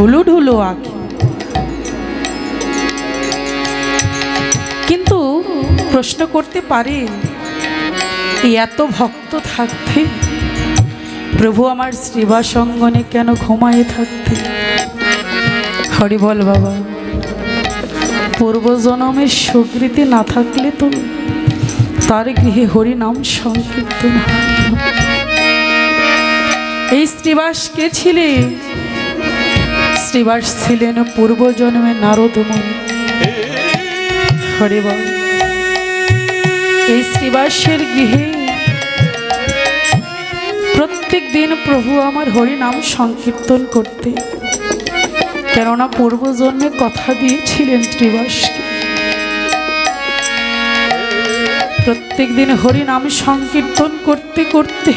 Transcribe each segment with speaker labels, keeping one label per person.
Speaker 1: Hulu ঢুলু আঁকি কিন্তু প্রশ্ন করতে পারে এত ভক্ত থাকতে, প্রভু আমার শ্রীবাস অঙ্গনে কেন ঘুমায়ে থাকতে? হরি বল বাবা পূর্বজন্মের স্বীকৃতি না থাকলে তো তার গৃহে হরি নাম সংকীর্তন এই শ্রীবাস কে শ্রীবাস ছিলেন পূর্বজন্মে নারদ মুনি হরি এই শ্রীবাসের গৃহে প্রত্যেক দিন প্রভু আমার হরি নাম সংকীর্তন করতে কেননা পূর্বজন্মে কথা দিয়েছিলেন শ্রীবাসকে। প্রত্যেক দিন হরি নাম সংকীর্তন করতে করতে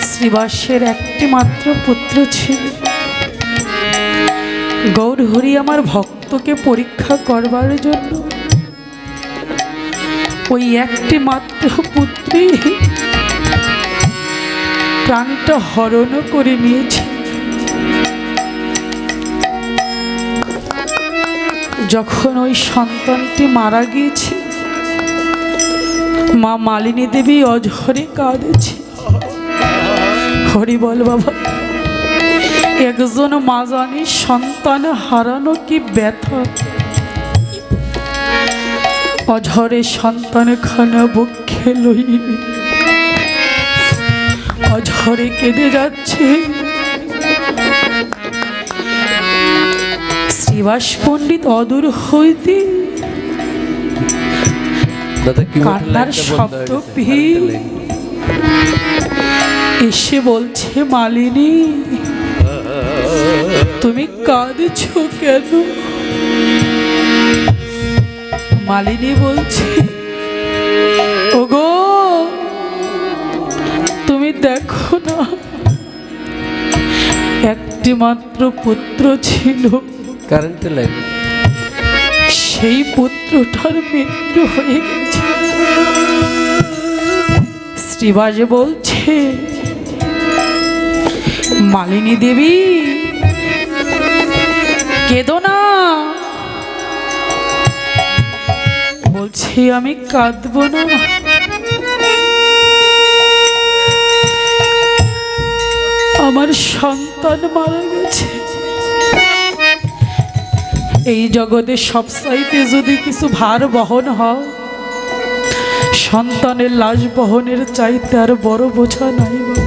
Speaker 1: শ্রীবাসের একটি মাত্র পুত্র ছিল। গৌর হরি আমার ভক্তকে পরীক্ষা করবার জন্য। ওই একটি মাত্র পুত্রী প্রাণটা হরণ করে নিয়েছে। যখন ওই সন্তানটি মারা গিয়েছে, মা মালিনী দেবী অঝরে কাঁদেছে। হরি বল, বাবা। একজন মা জানি সন্তান হারানো কি ব্যথা? অঝরে সন্তান খানা বুকে লইনি। অঝরে কেঁদে যাচ্ছে। শ্রীবাস পণ্ডিত অদূর হইতে কান্নার শব্দ পেয়ে এসে বলছে মালিনী তুমি কাঁদছ কেন? মালিনী বলছে ওগো তুমি দেখো না একটি মাত্র পুত্র ছিল।
Speaker 2: কারেন্টে লাইন।
Speaker 1: সেই পুত্রটার মৃত্যু হয়ে গেছে। শ্রীবাজ বলছে মালিনী দেবী কেদো না। বলছি, আমি কাঁদবো না। আমার সন্তান মারা গেছে। এই জগতে সব সাইতে যদি কিছু ভার বহন হয়, সন্তানের লাশ বহনের চাইতে আর বড় বোঝা নাই বাবা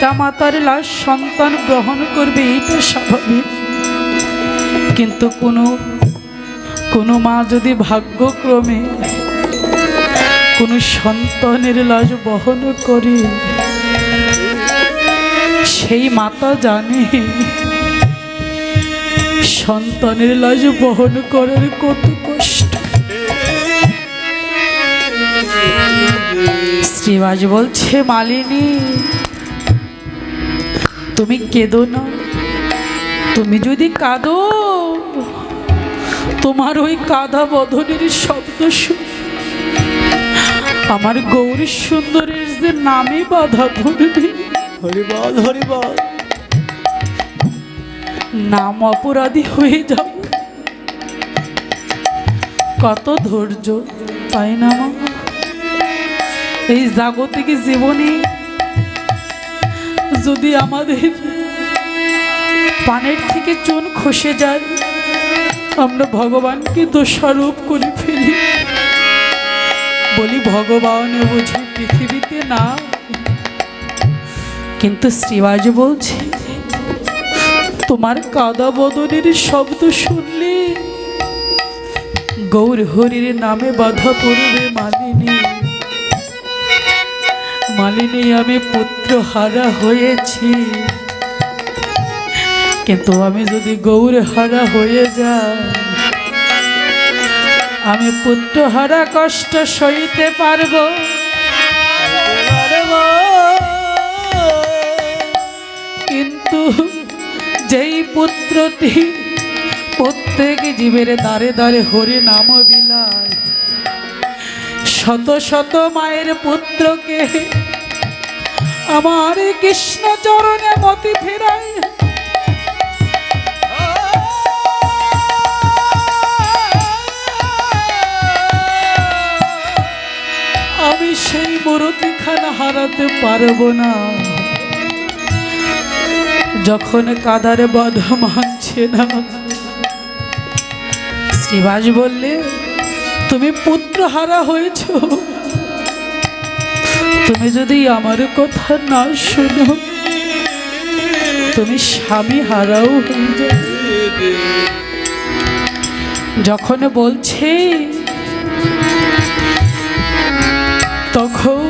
Speaker 1: পিতা মাতার লাশ সন্তান গ্রহণ করবে এইটা স্বাভাবিক। কিন্তু কোনো কোনো মা যদি ভাগ্যক্রমে কোনো সন্তানের লাশ বহন করে, সেই মাতা জানে সন্তানের লাজ বহন করার কত কষ্ট। শ্রীবাজ বলছে, মালিনী তুমি কেঁদো না। তুমি যদি কাঁদো তোমার ওই কাঁধা বধনের শব্দ শুনে আমার গৌরী সুন্দরের যে নামে বাধা পড়বে।
Speaker 2: হরিবল হরিবল
Speaker 1: নাম অপরাধী হয়ে যাব কত ধৈর্য তাই না এই জাগতিক জীবনে যদি আমাদের পানের থেকে চুন খসে যায়, আমরা ভগবানকে দোষারোপ করে ফেলি। বলি, ভগবান বুঝি পৃথিবীতে না কিন্তু শ্রীবাজ বলছে, তোমার কাদা বদনের শব্দ শুনলে গৌর হরির নামে বাধা পড়বে মালিনী। মালিনী, আমি পুত্র হারা হয়েছি। কিন্তু আমি যদি গৌর হারা হয়ে যাই, আমি পুত্র হারা কষ্ট সইতে পারব। কিন্তু যেই পুত্রটি প্রত্যেক জীবের দ্বারে দ্বারে হরি নাম বিলায়, শত শত মায়ের পুত্রকে আমার কৃষ্ণ চরণে মতি ফেরায় আমি সেই মূরতিখানা হারাতে পারব না। যখন কাদারে বাধা মানছে না। শ্রীবাস বললে, তুমি পুত্র হারা হয়েছ। তুমি যদি আমার কথা না শোনো, তুমি স্বামী হারাও যখন বলছে, তখন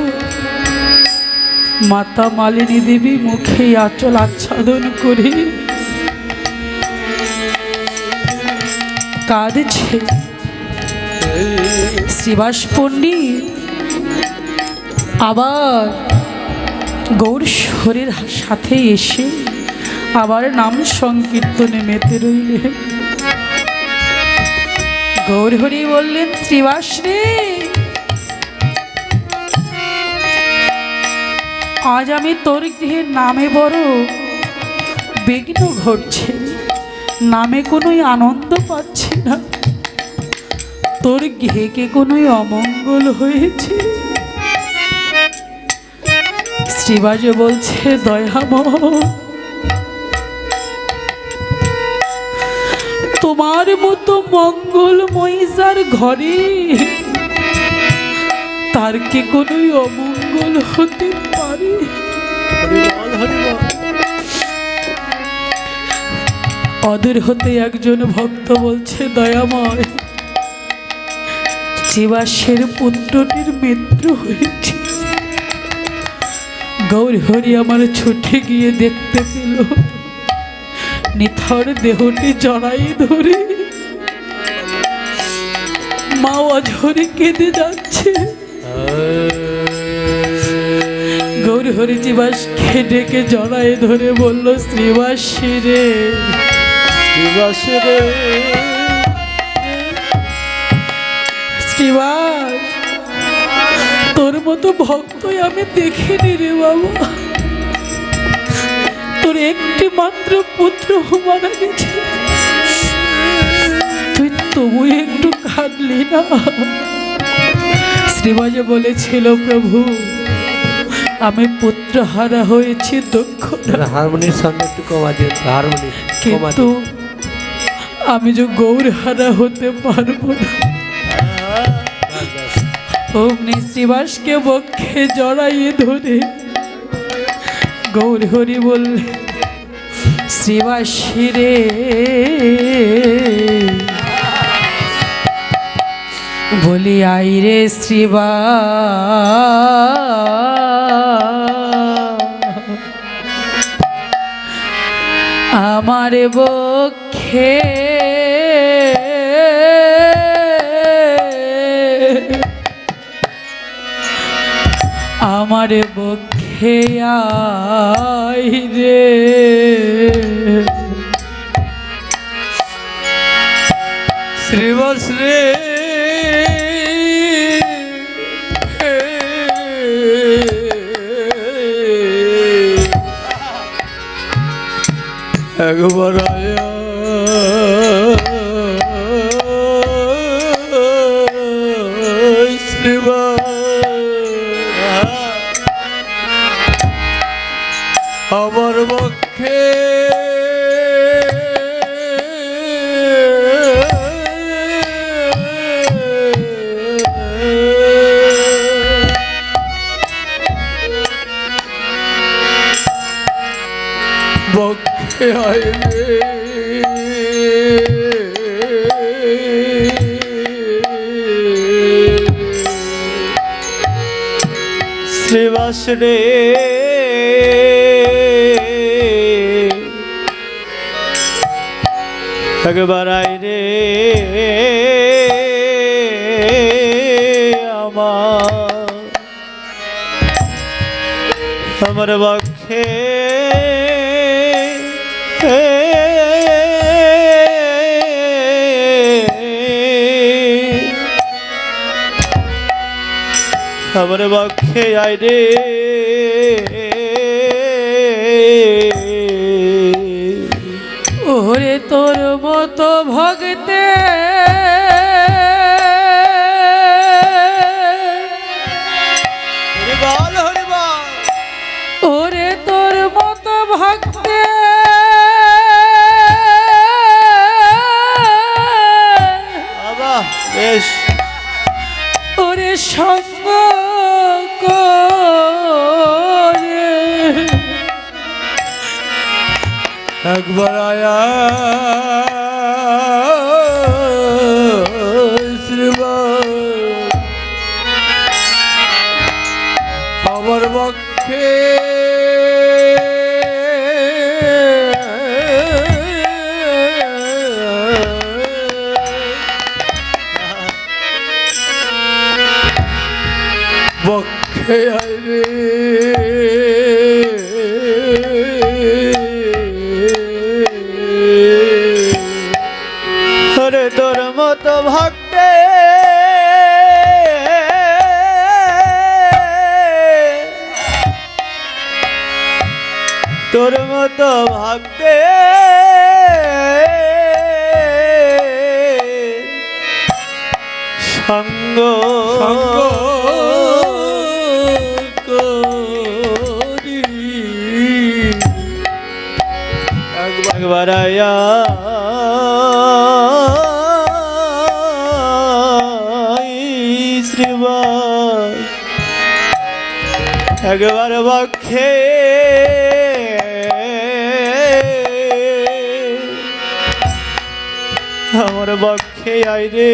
Speaker 1: মাতা মালিনী দেবী মুখে আঁচল আচ্ছাদন করে কাঁদছে। শ্রীবাস পণ্ডিত আবার গৌর শরীর সাথে এসে আবার নাম সংকীর্তনে মেতে রইলে। গৌর হরি বললেন, শ্রীবাস রে, আজ আমি তোর গৃহে নামে বড় বিঘ্ন ঘটছে নামে কোনোই আনন্দ পাচ্ছি না। তোর গৃহে কে কোনোই অমঙ্গল হয়েছে শ্রীবাজ বলছে দয়াম তোমার মতো মঙ্গলময়ী যার ঘরে, তার কি কোনোই অমঙ্গল হতে পারে? অদূর হতে একজন ভক্ত বলছে, দয়াময় জীবাসের পুত্রটির মৃত্যু হয়েছে। গৌর হরি আমার ছুটে গিয়ে দেখতে পেল। নিথর দেহটি জড়াই ধরে। মা অঝরে কেঁদে যাচ্ছে। গৌর হরি জীবাসকে ডেকে জড়াই ধরে বলল শ্রীবাসী রে।
Speaker 2: দিবস রে।
Speaker 1: শ্রীবাস মতো ভক্তই আমি দেখিনি রে বাবা। তোর একটি মাত্র পুত্র মারা গেছে তুই তবু একটু কাঁদলি না। শ্রীবাজে বলেছিল প্রভু আমি পুত্র হারা হয়েছি না।
Speaker 2: হারমোনির সামনে একটু কমা দিন হারমোনি
Speaker 1: কিন্তু আমি যে গৌর হারা হতে পারব না। অগ্নি শ্রীবাসকে বক্ষে জড়াইয়ে ধরে। গৌর হরি বললে, শ্রীবাসী রে। বলি, আই রে শ্রীবা আমার বক্ষে আমার বক্ষে রে।
Speaker 2: শ্রীবস রে একবার আয়া। রে। একবার আই রে। আমার আমার পক্ষে আমার পক্ষে আই রে।
Speaker 1: মতো ভগতে
Speaker 2: খেয়াই
Speaker 1: রে তোর মতো ভক্তে।
Speaker 2: তোর মতো ভক্তে। সঙ্গ করায়া একবার বক্ষে আমার বক্ষে আইরে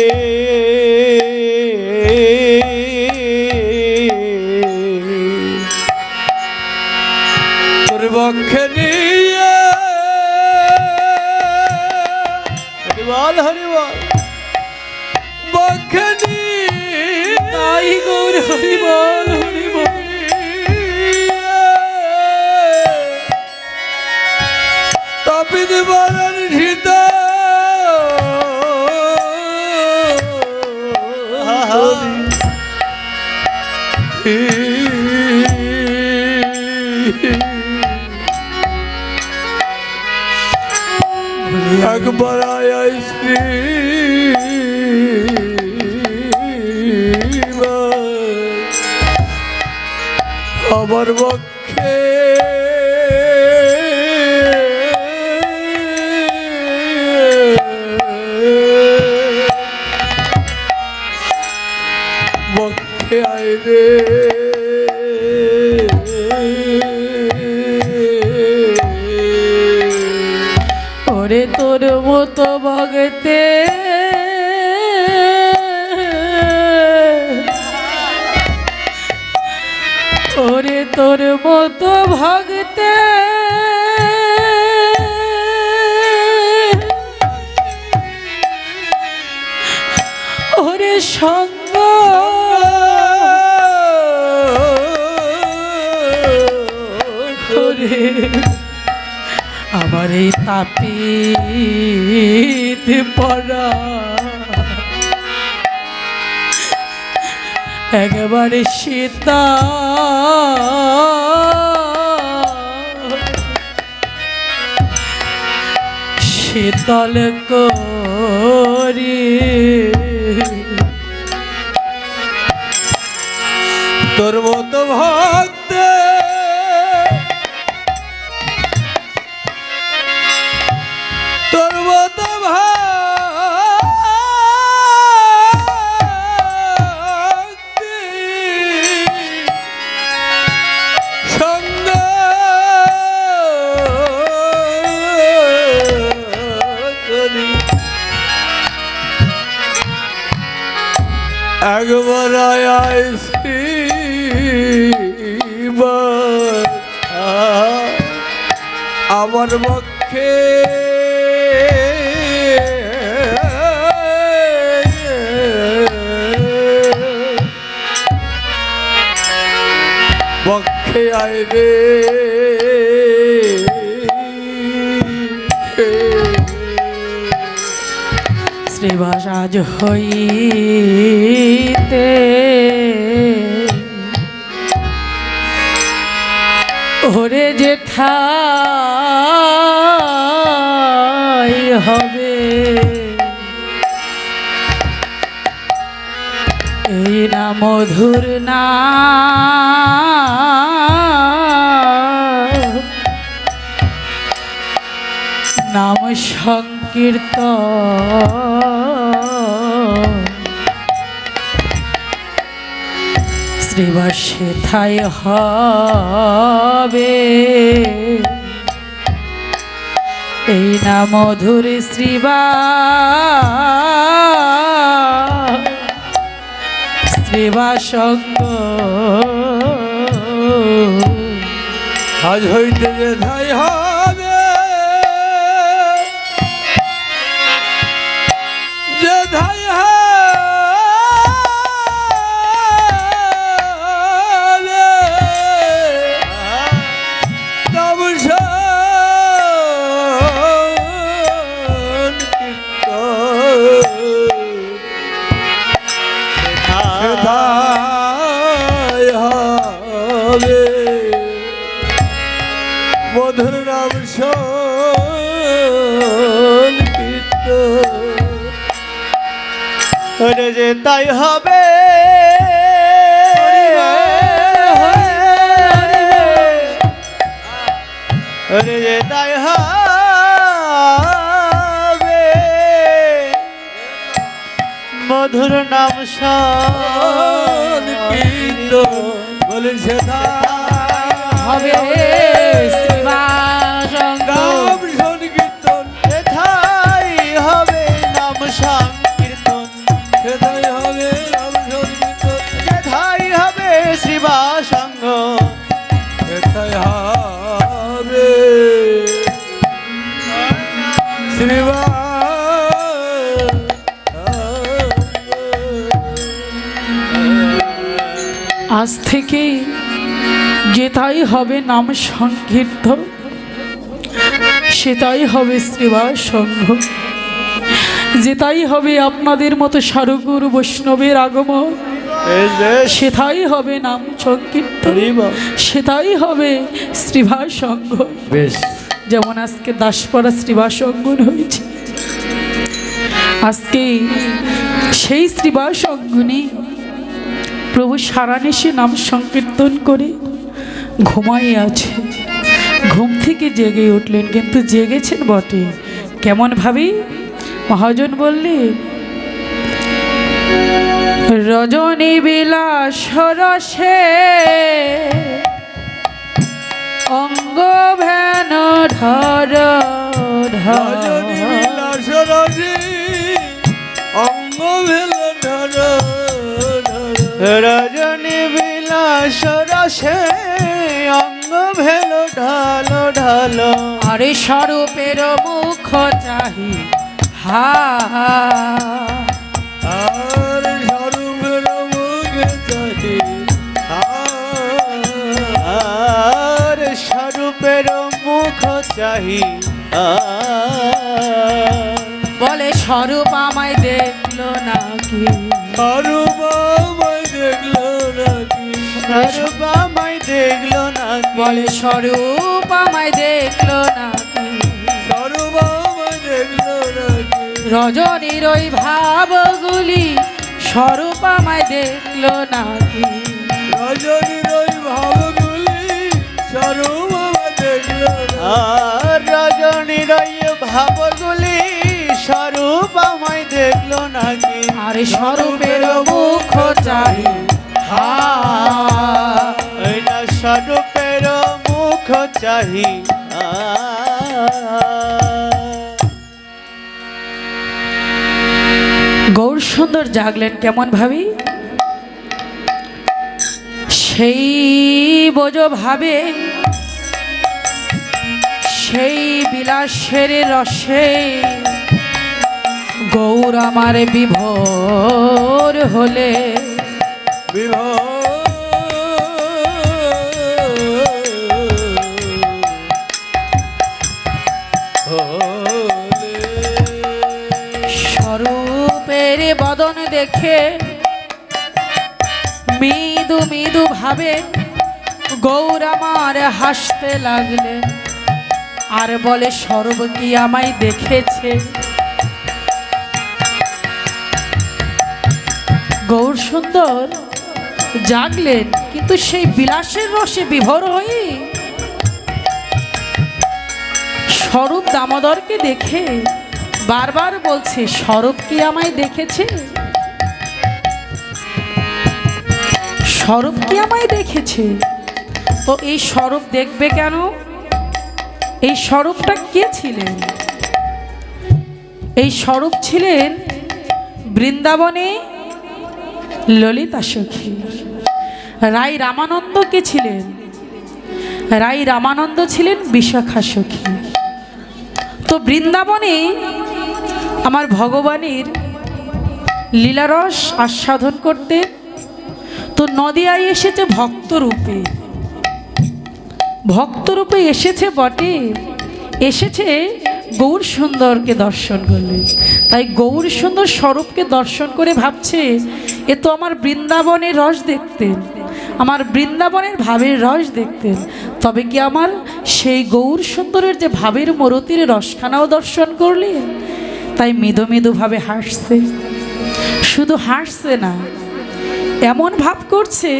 Speaker 3: রে।
Speaker 1: ওরে তোর মতো ভগতে তাপিত পড়া। একবারে সীতা শীতল কো আজ হইতে ওরে জেঠাই হবে এই না মধুর না নাম সংকীর্তন। শ্রীবাসে থাই হবে। এই না মধুর শ্রীবা শ্রীবা সঙ্গ।
Speaker 3: আজ হইতে ধাই হবে যে
Speaker 2: তাই হবে। ওরে যে তাই হবে। মধুর নাম
Speaker 3: সংকীর্তন বলে সেথায়
Speaker 1: হবে। যেটাই হবে নাম সংকীর্তন সেটাই হবে শ্রীবাস সংঘ। যেটাই হবে আপনাদের মতো সারগুরু বৈষ্ণবের আগমন
Speaker 2: বেশ
Speaker 1: সেটাই হবে নাম সংকীর্তন। সেটাই হবে শ্রীভাস সংঘ।
Speaker 3: বেশ।
Speaker 1: যেমন আজকে দাসপাড়া শ্রীবাস অঙ্গন হয়েছে আজকে সেই শ্রীবাস অঙ্গনে প্রভু সারানিশে নাম সংকীর্তন করে ঘুমাই আছে। ঘুম থেকে জেগে উঠলেন কিন্তু জেগেছেন বটে। কেমন ভাবি? মহাজন বললেন রজনী বিলাস রসে অঙ্গ ভেন ধর
Speaker 3: রজনী বিলাস রসি অঙ্গ ভেল ধর ধর।
Speaker 2: রজনী বিলাস রসে অঙ্গ ভেল ঢালো ঢালো।
Speaker 1: আরে স্বরূপের মুখ চাহি হা
Speaker 3: আর স্বরূপের মুখে চাহি
Speaker 2: আর স্বরূপের মুখ চাহি
Speaker 1: বলে স্বরূপ আমায় দেখল নাকি?
Speaker 3: স্বরূপ
Speaker 2: স্বরূপ আমায় দেখল না
Speaker 1: বলে স্বরূপ আমায় দেখল নাকি
Speaker 3: স্বরূপ আমায় দেখল নাকি
Speaker 1: রজনীর ওই ভাবগুলি স্বরূপ আমায় দেখল নাকি
Speaker 3: রজনীর ওই ভাবগুলি স্বরূপ আমায় দেখল না
Speaker 2: রজনীর ওই ভাবগুলি স্বরূপ আমায় দেখল নাকি
Speaker 1: আরে স্বরূপের মুখ চাহি হা
Speaker 2: না স্বরূপের মুখ চাহি
Speaker 1: গৌর সুন্দর জাগলেন কেমন ভাবি সেই বোঝ ভাবে সেই বিলাসের রসে গৌর আমার বিভোর হলে। স্বরূপের দেখে মৃদু মৃদু ভাবে গৌর আমার হাসতে লাগলেন। আর বলে স্বরূপ কি আমায় দেখেছে? গৌর সুন্দর জাগলেন, কিন্তু সেই বিলাসের রসে বিভোর হয়ে স্বরূপ দামোদরকে দেখে বারবার বলছে স্বরূপ কি আমায় দেখেছে? স্বরূপ কি আমায় দেখেছে? তো এই স্বরূপ দেখবে কেন? এই স্বরূপটা কে ছিলেন? এই স্বরূপ ছিলেন বৃন্দাবনে ললিতা সখী। রাই রামানন্দ কে ছিলেন? রাই রামানন্দ ছিলেন বিশাখা সখী। তো বৃন্দাবনে আমার ভগবানের লীলারস আস্বাদন করতে তো নদিয়ায় এসেছে ভক্তরূপে। ভক্তরূপে এসেছে বটে। এসেছে গৌর সুন্দরকে দর্শন করলে। তাই গৌর সুন্দর স্বরূপকে দর্শন করে ভাবছে, এ তো আমার বৃন্দাবনের রস দেখতেন আমার বৃন্দাবনের ভাবের রস দেখতেন তবে কি আমার সেই গৌর সুন্দরের যে ভাবের মরতির রসখানাও দর্শন করলেন তাই মৃদু মৃদুভাবে হাসছে। শুধু হাসছে না এমন ভাব করছে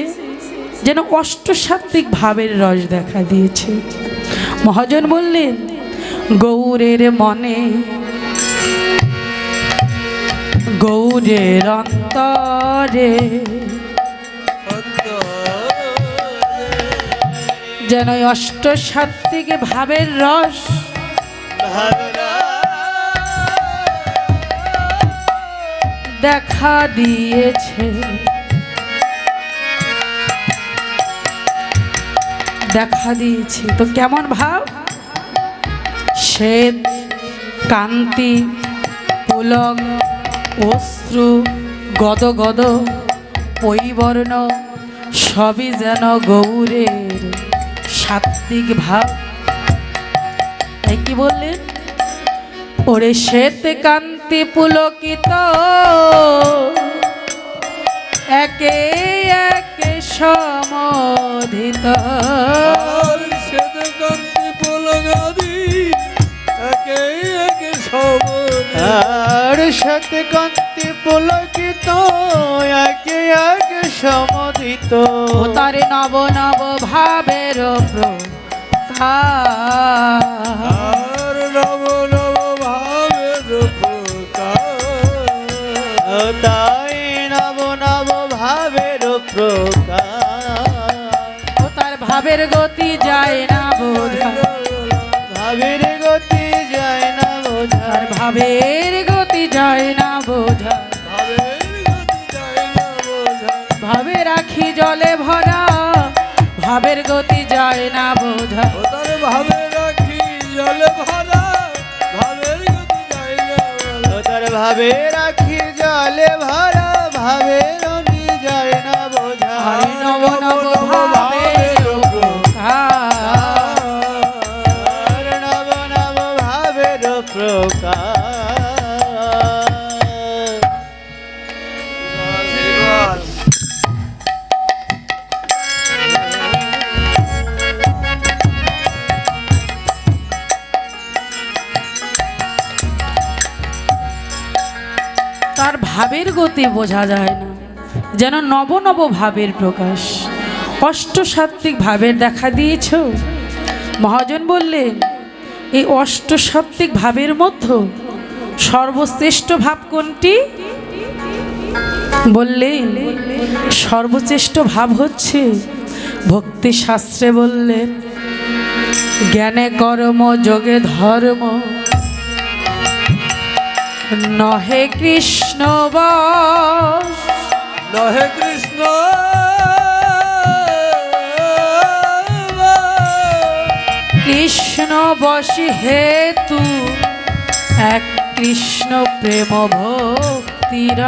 Speaker 1: যেন অষ্টসাত্ত্বিক ভাবের রস দেখা দিয়েছে। মহাজন বললেন, গৌরের মনে, গৌরের অন্তরে যেন অষ্টসাত্ত্বিক ভাবের রস দেখা দিয়েছে। দেখা দিয়েছে। তো কেমন ভাব? শ্বেত, কান্তি, পুলক, অশ্রু, গদ গদ পৈবর্ণ সবই যেন গৌরের সাত্বিক ভাব। তাই কি বললেন ওরে শ্বেত, কান্তি, পুলকিত, একে একে সমধিত
Speaker 3: আর শ্বেত কান্তি পুলগাদি একে একে
Speaker 2: সতকান্তি পুলকিত একে এক সমদিত।
Speaker 1: ও তারে নব নব ভাবের
Speaker 3: নব নব ভাবের
Speaker 1: ও তার ভাবের গতি যায় না বোঝা।
Speaker 2: ভাবের গতি যায় না বোঝা।
Speaker 1: তার ভাবের গতি যায় না বোঝা।
Speaker 3: ভাবের
Speaker 1: ভাবে রাখি জলে ভরা ভাবের গতি যায় না বোঝা।
Speaker 3: ও তার ভাবে রাখি জলে ভরা ভাবের গতি যায় না।
Speaker 2: তার ভাবে রাখি জলে ভরা ভাবে
Speaker 1: তার ভাবের গতি বোঝা যায় না। যেন নব নব ভাবের প্রকাশ। অষ্টসাত্ত্বিক ভাবের দেখা দিয়েছ? মহাজন বললেন এই অষ্টসাত্ত্বিক ভাবের মধ্যে সর্বশ্রেষ্ঠ ভাব কোনটি? বললেন, সর্বশ্রেষ্ঠ ভাব হচ্ছে ভক্তি শাস্ত্রে বললেন, জ্ঞানে কর্ম, যোগে ধর্ম। নহে কৃষ্ণ বশ
Speaker 3: নহে কৃষ্ণ
Speaker 1: কৃষ্ণ বশী হেতু এক কৃষ্ণ প্রেম ভক্তির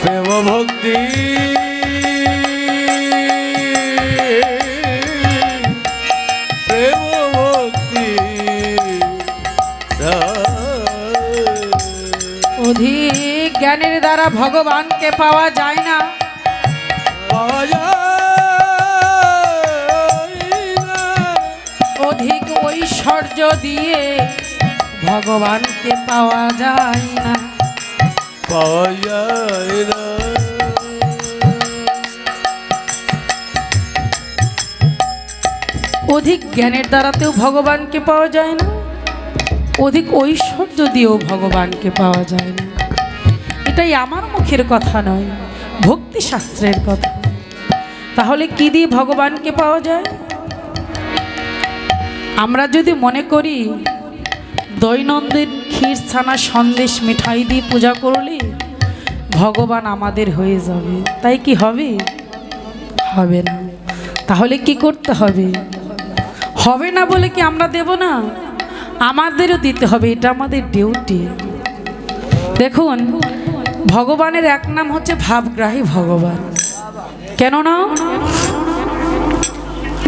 Speaker 3: প্রেম ভক্তি
Speaker 1: ভগবানকে পাওয়া যায় না। অধিক ঐশ্বর্য দিয়ে ভগবানকে পাওয়া যায় না।
Speaker 3: পাওয়া যায় না।
Speaker 1: অধিক জ্ঞানের দ্বারাতেও ভগবানকে পাওয়া যায় না। অধিক ঐশ্বর্য দিয়েও ভগবানকে পাওয়া যায় না। এটাই আমার মুখের কথা নয়, ভক্তি শাস্ত্রের কথা। তাহলে কি দিয়ে ভগবানকে পাওয়া যায়? আমরা যদি মনে করি, দৈনন্দিন ক্ষীর ছানা সন্দেশ মিঠাই দিয়ে পূজা করলে ভগবান আমাদের হয়ে যাবে। তাই কি হবে? হবে না। তাহলে কি করতে হবে? হবে না বলে কি আমরা দেব না? আমাদেরও দিতে হবে, এটা আমাদের ডিউটি দেখুন ভগবানের এক নাম হচ্ছে ভাবগ্রাহী ভগবান। কেন না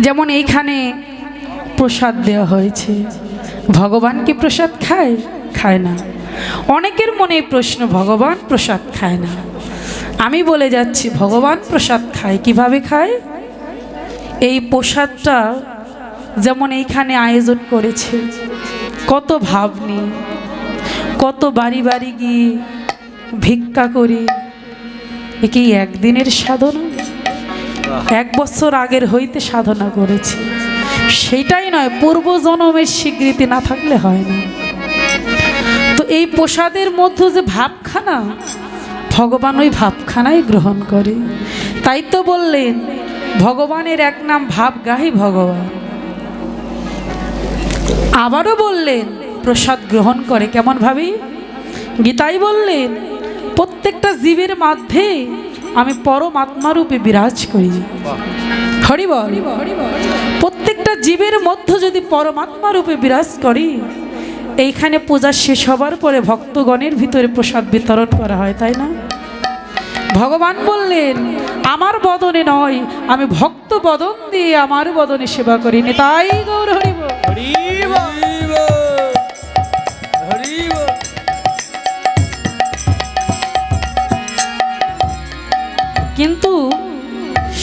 Speaker 1: যেমন এইখানে প্রসাদ দেওয়া হয়েছে। ভগবান কি প্রসাদ খায়? খায় না। অনেকের মনে প্রশ্ন, ভগবান প্রসাদ খায় না। আমি বলে যাচ্ছি, ভগবান প্রসাদ খায়, কীভাবে খায়? এই প্রসাদটা যেমন এইখানে আয়োজন করেছে, কত ভাব নিয়ে কত বাড়ি বাড়ি গিয়ে ভিক্ষা করি। এ কি একদিনের সাধনা? এক বছর আগের হইতে সাধনা করেছি। সেটাই নয় পূর্ব জনমের স্বীকৃতি না থাকলে হয় না। তো এই প্রসাদের মধ্যে যে ভাবখানা ভগবান ওই ভাবখানাই গ্রহণ করে। তাই তো বললেন ভগবানের এক নাম ভাবগাহী ভগবান। আবারও বললেন প্রসাদ গ্রহণ করে কেমন ভাবি? গীতাই বললেন প্রত্যেকটা জীবের মধ্যে আমি পরমাত্মা রূপে বিরাজ করি। প্রত্যেকটা জীবের মধ্যে যদি পরমাত্মা রূপে বিরাজ করি, এইখানে পূজা শেষ হবার পরে ভক্তগণের ভিতরে প্রসাদ বিতরণ করা হয়, তাই না? ভগবান বললেন, আমার বদনে নয়, আমি ভক্ত বদন দিয়ে আমার বদনে সেবা করি তাই গৌর হরিব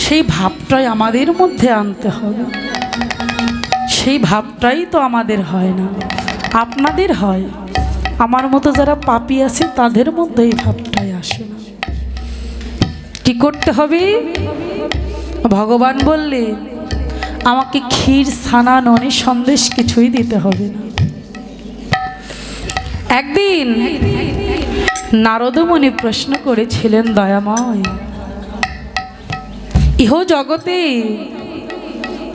Speaker 1: সেই ভাবটাই আমাদের মধ্যে আনতে হবে। সেই ভাবটাই তো আমাদের হয় না। আপনাদের হয়। আমার মতো যারা পাপি আছে, তাদের মধ্যে এই ভাবটাই আসে না। কি করতে হবে? ভগবান বললে, আমাকে ক্ষীর, ছানা, ননি সন্দেশ কিছুই দিতে হবে না। একদিন নারদমণি প্রশ্ন করেছিলেন, দয়াময় ইহ জগতে,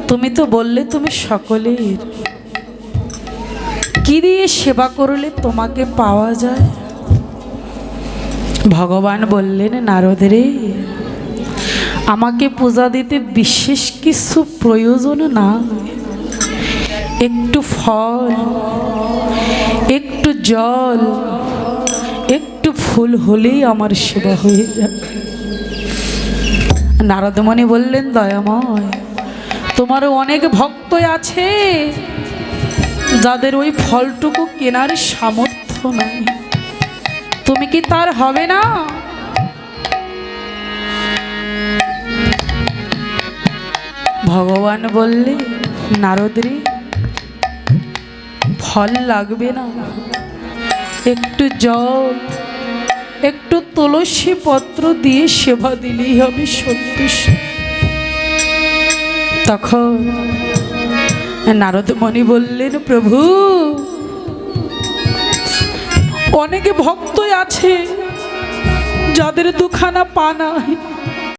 Speaker 1: তুমি তো বললে তুমি সকলের। কি দিয়ে সেবা করলে তোমাকে পাওয়া যায়? ভগবান বললেন নারদ রে আমাকে পূজা দিতে বিশেষ কিছু প্রয়োজন না। একটু ফল, একটু জল, একটু ফুল হলেই আমার সেবা হয়ে যাবে। নারদমণি বললেন, দয়াময়, তোমারও অনেক ভক্ত আছে, যাদের ওই ফলটুকু কেনার সামর্থ্য নাই। তুমি কি তার হবে না? ভগবান বললে, নারদরে, ফল লাগবে না, একটু জল একটু তুলসী পত্র দিয়ে সেবা দিলেই হবে সন্তুষ্ট তখন নারদমণি বললেন, প্রভু, অনেকে ভক্তই আছে যাদের দুখানা পা নাই।